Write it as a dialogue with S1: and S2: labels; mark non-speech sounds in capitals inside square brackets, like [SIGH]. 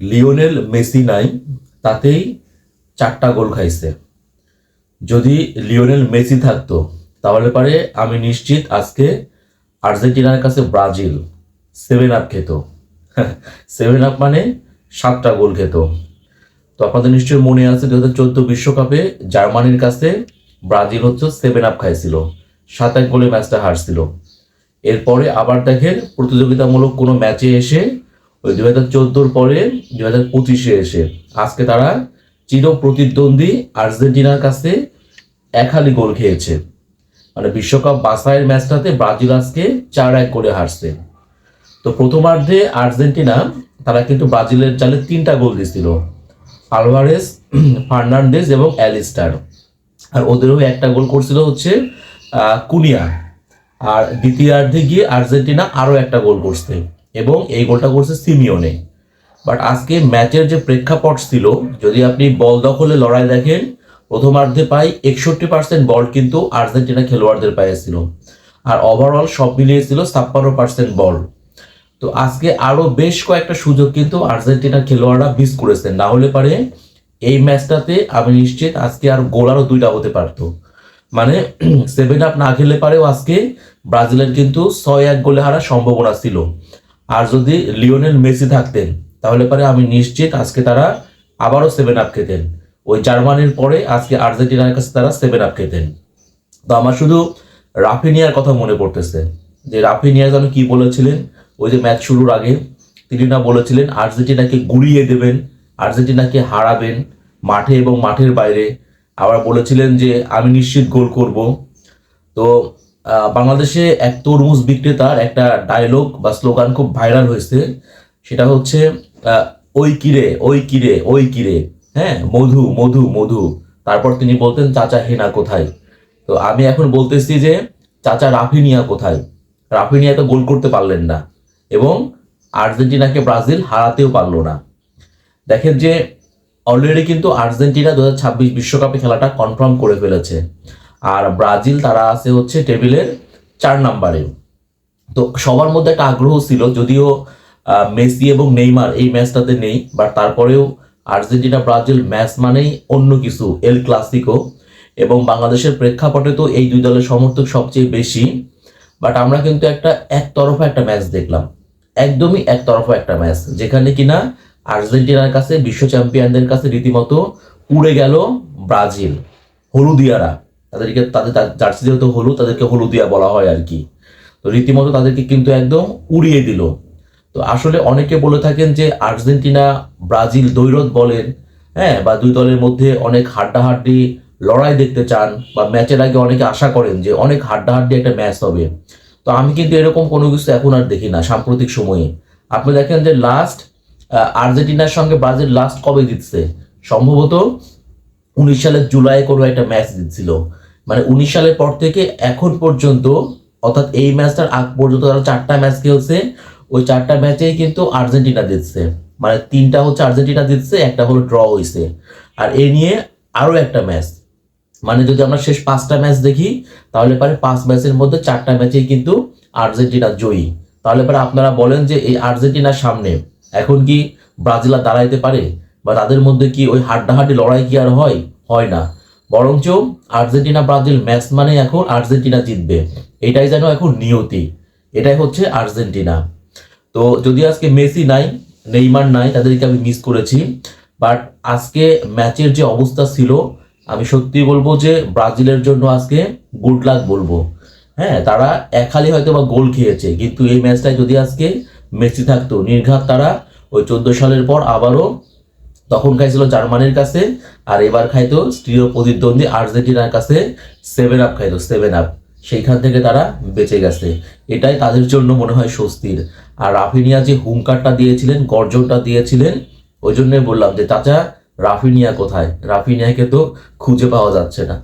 S1: Lionel Messi নাই, তাতেই চারটা গোল খাইছে। যদি লিওনেল মেসি থাকতো, তাহলে পারে আমি নিশ্চিত আজকে আর্জেন্টিনার কাছে ব্রাজিল সেভেন আপ খেত। সেভেন আপ মানে সাতটা গোল খেত। তো আপনাদের নিশ্চয়ই মনে আছে দু হাজার চোদ্দ বিশ্বকাপে জার্মানির কাছে ব্রাজিল হচ্ছে সেভেন আপ খাইছিল। সাত এক গোলে ম্যাচটা হারছিল। এরপরে আবার দেখেন প্রতিযোগিতামূলক কোনো ম্যাচে এসে ওই দু হাজার চোদ্দোর পরে দু হাজার পঁচিশে এসে আজকে তারা চির প্রতিদ্বন্দ্বী আর্জেন্টিনার কাছে একালি গোল খেয়েছে। মানে বিশ্বকাপ বাছাইয়ের ম্যাচটাতে ব্রাজিল আজকে চার এক করে হারছে। তো প্রথমার্ধে আর্জেন্টিনা, তারা কিন্তু ব্রাজিলের জালে তিনটা গোল দিছিল আলভারেস, ফার্নান্ডেজ এবং অ্যালিস্টার। আর ওদেরও একটা গোল করছিল হচ্ছে কুনিয়া। আর দ্বিতীয়ার্ধে গিয়ে আর্জেন্টিনা আরও একটা গোল করছে। এবং এই গোলটা করছে সিমিওনে। বাট আজকে ম্যাচের যে প্রেক্ষাপট ছিল, যদি আপনি বল দখলে লড়াই দেখেন, প্রথমার্ধে পাই একষট্টি পার্সেন্ট বল কিন্তু আর্জেন্টিনা খেলোয়াড়দের পায়ে ছিল। আর ওভারঅল সব মিলিয়ে ছিল ছাপ্পান্ন পার্সেন্ট বল। তো আজকে আরও বেশ কয়েকটা সুযোগ কিন্তু আর্জেন্টিনার খেলোয়াড়রা মিস করেছেন। না হলে পারে এই ম্যাচটাতে আমি নিশ্চিত আজকে আর গোল আরও দুইটা হতে পারতো। মানে [CLEARS THROAT] সেভেন আপ না খেলে পারেও আজকে ব্রাজিলের কিন্তু ছয় এক গোলে হারার সম্ভাবনা ছিল। আর যদি লিওনেল মেসি থাকতেন, তাহলে পরে আমি নিশ্চিত আজকে তারা আবারও সেভেন আপ খেতেন। ওই জার্মানির পরে আজকে আর্জেন্টিনার কাছে তারা সেভেন আপ খেতেন। তো আমার শুধু রাফিনিয়ার কথা মনে পড়তেছে, যে রাফিনিয়া যেন কি বলেছিলেন, ওই যে ম্যাচ শুরুর আগে, তিনি না বলেছিলেন আর্জেন্টিনাকে গুড়িয়ে দেবেন, আর্জেন্টিনাকে হারাবেন মাঠে এবং মাঠের বাইরে। আবার বলেছিলেন যে, আমি নিশ্চিত গোল করব। তো বাংলাদেশে এক তরমুজ বিক্রেতার একটা ডায়লগ বা স্লোগান খুব ভাইরাল হয়েছে। সেটা হচ্ছে ওই কিরে ওই কিরে ওই কিরে হ্যাঁ মধু মধু মধু। তারপর তিনি বলতেন, চাচা হেনা কোথায়? তো আমি এখন বলতেছি যে, চাচা রাফিনিয়া কোথায়? রাফিনিয়া তো গোল করতে পারলেন না এবং আর্জেন্টিনাকে ব্রাজিল হারাতেও পারল না। দেখেন যে অলরেডি কিন্তু আর্জেন্টিনা দু হাজার ছাব্বিশ বিশ্বকাপে খেলাটা কনফার্ম করে ফেলেছে। আর ব্রাজিল তারা আছে হচ্ছে টেবিলের চার নাম্বারে। তো সবার মধ্যে একটা আগ্রহ ছিল, যদিও মেসি এবং নেইমার এই ম্যাচটাতে নেই, বাট তারপরেও আর্জেন্টিনা, ব্রাজিল ম্যাচ মানেই অন্য কিছু, এল ক্লাসিকো। এবং বাংলাদেশের প্রেক্ষাপটে তো এই দুই দলের সমর্থক সবচেয়ে বেশি, বাট আমরা কিন্তু একটা একতরফা একটা ম্যাচ দেখলাম। একদমই একতরফা একটা ম্যাচ, যেখানে কিনা আর্জেন্টিনার কাছে, বিশ্ব চ্যাম্পিয়নদের কাছে রীতিমতো উড়ে গেল ব্রাজিল। হলুদিয়ারা তাদেরকে তাদের জার্সি যেহেতু হলুদ, তাদেরকে হলুদিয়া বলা হয় আর কি। তো রীতিমতো তাদেরকে কিন্তু একদম উড়িয়ে দিল। তো আসলে অনেকে বলে থাকেন যে আর্জেন্টিনা, ব্রাজিল দৈরত বলেন হ্যাঁ বা দুই দলের মধ্যে অনেক হাড্ডাহাড্ডি লড়াই দেখতে চান, বা ম্যাচের আগে অনেকে আশা করেন যে অনেক হাড্ডাহাড্ডি একটা ম্যাচ হবে। তো আমি কিন্তু এরকম কোনো কিছু এখন আর দেখি না, সাম্প্রতিক সময়ে। আপনি দেখেন যে লাস্ট আর্জেন্টিনার সঙ্গে ব্রাজিল লাস্ট কবে জিতছে? সম্ভবত উনিশ সালের জুলাই কোনো একটা ম্যাচ জিতছিল। মানে উনিশ সালের পর থেকে এখন পর্যন্ত, অর্থাৎ এই ম্যাচটার আগ পর্যন্ত তারা চারটা ম্যাচ খেলছে, ওই চারটা ম্যাচেই কিন্তু আর্জেন্টিনা জিতছে। মানে তিনটা হচ্ছে আর্জেন্টিনা জিতছে, একটা হলো ড্র হয়েছে আর এ নিয়ে আরও একটা ম্যাচ মানে যদি আমরা শেষ পাঁচটা ম্যাচ দেখি, তাহলে পারে পাঁচ ম্যাচের মধ্যে চারটা ম্যাচেই কিন্তু আর্জেন্টিনা জয়ী। তাহলে পরে আপনারা বলেন যে এই আর্জেন্টিনার সামনে এখন কি ব্রাজিল দাঁড়াইতে পারে? বা তাদের মধ্যে কি ওই হাড্ডাহাড্ডি লড়াই কি আর হয়? হয় না। বরঞ্চ আর্জেন্টিনা, ব্রাজিল ম্যাচ মানে এখন আর্জেন্টিনা জিতবে। এটাই যেন এখন নিয়তি। এটাই হচ্ছে আর্জেন্টিনা। তো যদি আজকে মেসি নাই, নেইমার নাই, তাদেরকে আমি মিস করেছি। বাট আজকে ম্যাচের যে অবস্থা ছিল, আমি সত্যি বলব যে ব্রাজিলের জন্য আজকে গুড লাক বলব। হ্যাঁ তারা একালি হয়তো বা গোল খেয়েছে, কিন্তু এই ম্যাচটায় যদি আজকে মেসি থাকতো, নির্ঘাত তারা ওই চোদ্দ সালের পর আবারও তখন খাইছিল জার্মানির কাছে, আর এবার খাইতো স্ত্রীয় প্রতিদ্বন্দ্বী আর্জেন্টিনার কাছে সেভেন আপ খাইতো সেভেন আপ সেইখান থেকে তারা বেঁচে গেছে। এটাই তাদের জন্য মনে হয় স্বস্তির। আর রাফিনিয়া যে হুঙ্কারটা দিয়েছিলেন, গর্জনটা দিয়েছিলেন, ওই জন্যই বললাম যে, চাচা, রাফিনিয়া কোথায়? রাফিনিয়াকে তো খুঁজে পাওয়া যাচ্ছে না।